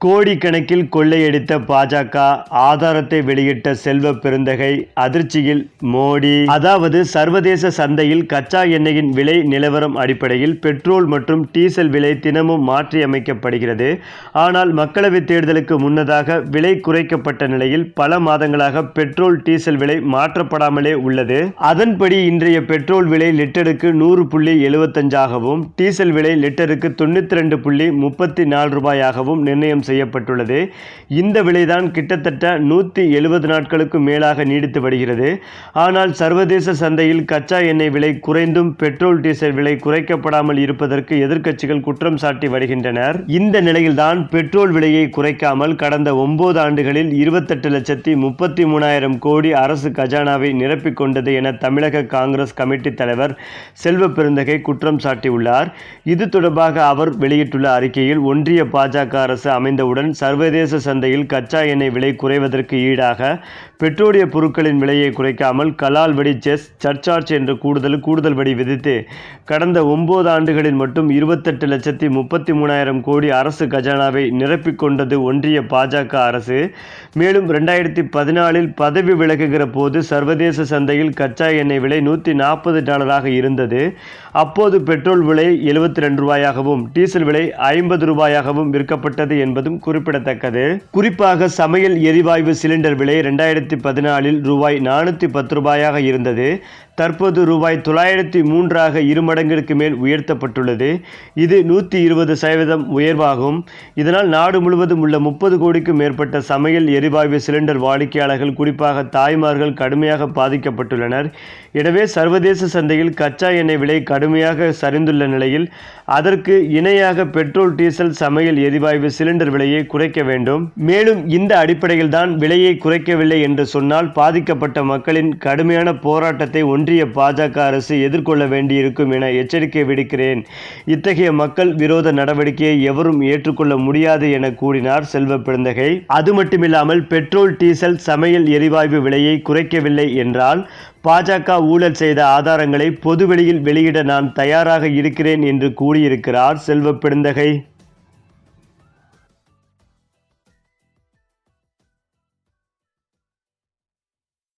கோடிக்கணக்கில் கொள்ளையடித்த பாஜக ஆதாரத்தை வெளியிட்ட செல்வ பெருந்தகை அதிர்ச்சியில் மோடி. அதாவது சர்வதேச சந்தையில் கச்சா எண்ணெயின் விலை நிலவரம் அடிப்படையில் பெட்ரோல் மற்றும் டீசல் விலை தினமும் மாற்றியமைக்கப்படுகிறது. ஆனால் மக்களவைத் தேர்தலுக்கு முன்னதாக விலை குறைக்கப்பட்ட நிலையில் பல மாதங்களாக பெட்ரோல் டீசல் விலை மாற்றப்படாமலே உள்ளது. அதன்படி இன்றைய பெட்ரோல் விலை லிட்டருக்கு நூறு புள்ளி எழுபத்தஞ்சாகவும் டீசல் விலை லிட்டருக்கு தொண்ணூற்றி ரெண்டு புள்ளி முப்பத்தி நாலு ரூபாயாகவும் நிர்ணயம் செய்யப்பட்டுள்ளது. இந்த விலைதான் கிட்டத்தட்ட நூற்றி எழுபது நாட்களுக்கு மேலாக நீடித்து வருகிறது. ஆனால் சர்வதேச சந்தையில் கச்சா எண்ணெய் விலை குறைந்தும் பெட்ரோல் டீசல் விலை குறைக்கப்படாமல் இருப்பதற்கு எதிர்க்கட்சிகள் குற்றம் சாட்டி வருகின்றனர். இந்த நிலையில்தான் பெட்ரோல் விலையை குறைக்காமல் கடந்த ஒன்பது ஆண்டுகளில் இருபத்தெட்டு லட்சத்தி முப்பத்தி மூணாயிரம் கோடி அரசு கஜானாவை நிரப்பிக் கொண்டது என தமிழக காங்கிரஸ் கமிட்டி தலைவர் செல்வ பெருந்தகை குற்றம் சாட்டியுள்ளார். இது தொடர்பாக அவர் வெளியிட்டுள்ள அறிக்கையில் ஒன்றிய பாஜக அரசு அமைந்தவுடன் சர்வதேச சந்தையில் கச்சா எண்ணெய் விலை குறைவதற்கு ஈடாக பெட்ரோலிய பொருட்களின் விலையை குறைக்காமல் கலால் வடி செஸ் சர்ச்சார்ஜ் என்ற கூடுதல் கூடுதல் வடி விதித்து கடந்த ஒன்பது ஆண்டுகளில் மட்டும் இருபத்தெட்டு லட்சத்தி முப்பத்தி மூணாயிரம் கோடி அரசு கஜானாவை நிரப்பிக் கொண்டது ஒன்றிய பாஜக அரசு. மேலும் ரெண்டாயிரத்தி பதினாலில் பதவி விலகுகிற போது சர்வதேச சந்தையில் கச்சா எண்ணெய் விலை நூற்றி நாற்பது டாலராக இருந்தது. அப்போது பெட்ரோல் விலை எழுபத்தி ரெண்டு ரூபாயாகவும் டீசல் விலை ஐம்பது ரூபாயாகவும் விற்கப்பட்டது என்பது என்பதும் குறிப்பிடத்தக்கது. குறிப்பாக சமையல் எரிவாயு சிலிண்டர் விலை ரெண்டாயிரத்தி பதினாலில் ரூபாய் நானூற்றி பத்து ரூபாயாக இருந்தது. தற்போது ரூபாய் தொள்ளாயிரத்தி மூன்றாக இரு மடங்கிற்கு மேல் உயர்த்தப்பட்டுள்ளது. இது நூற்றி இருபது சதவீதம் உயர்வாகும். இதனால் நாடு முழுவதும் உள்ள முப்பது கோடிக்கும் மேற்பட்ட சமையல் எரிவாயு சிலிண்டர் வாடிக்கையாளர்கள் குறிப்பாக தாய்மார்கள் கடுமையாக பாதிக்கப்பட்டுள்ளனர். எனவே சர்வதேச சந்தையில் கச்சா எண்ணெய் விலை கடுமையாக சரிந்துள்ள நிலையில் அதற்கு இணையாக பெட்ரோல் டீசல் சமையல் எரிவாயு சிலிண்டர் விலையை குறைக்க வேண்டும். மேலும் இந்த அடிப்படையில் தான் விலையை குறைக்கவில்லை என்று சொன்னால் பாதிக்கப்பட்ட மக்களின் கடுமையான போராட்டத்தை ஒன்று ஒன்றிய பாஜக அரசு எதிர்கொள்ள வேண்டியிருக்கும் என எச்சரிக்கை விடுக்கிறேன். இத்தகைய மக்கள் விரோத நடவடிக்கையை எவரும் ஏற்றுக்கொள்ள முடியாது என கூறினார் செல்வ பெருந்தகை. அது மட்டுமில்லாமல் பெட்ரோல் டீசல் சமையல் எரிவாயு விலையை குறைக்கவில்லை என்றால் பாஜக ஊழல் செய்த ஆதாரங்களை பொதுவெளியில் வெளியிட நான் தயாராக இருக்கிறேன் என்று கூறியிருக்கிறார் செல்வ பெருந்தகை.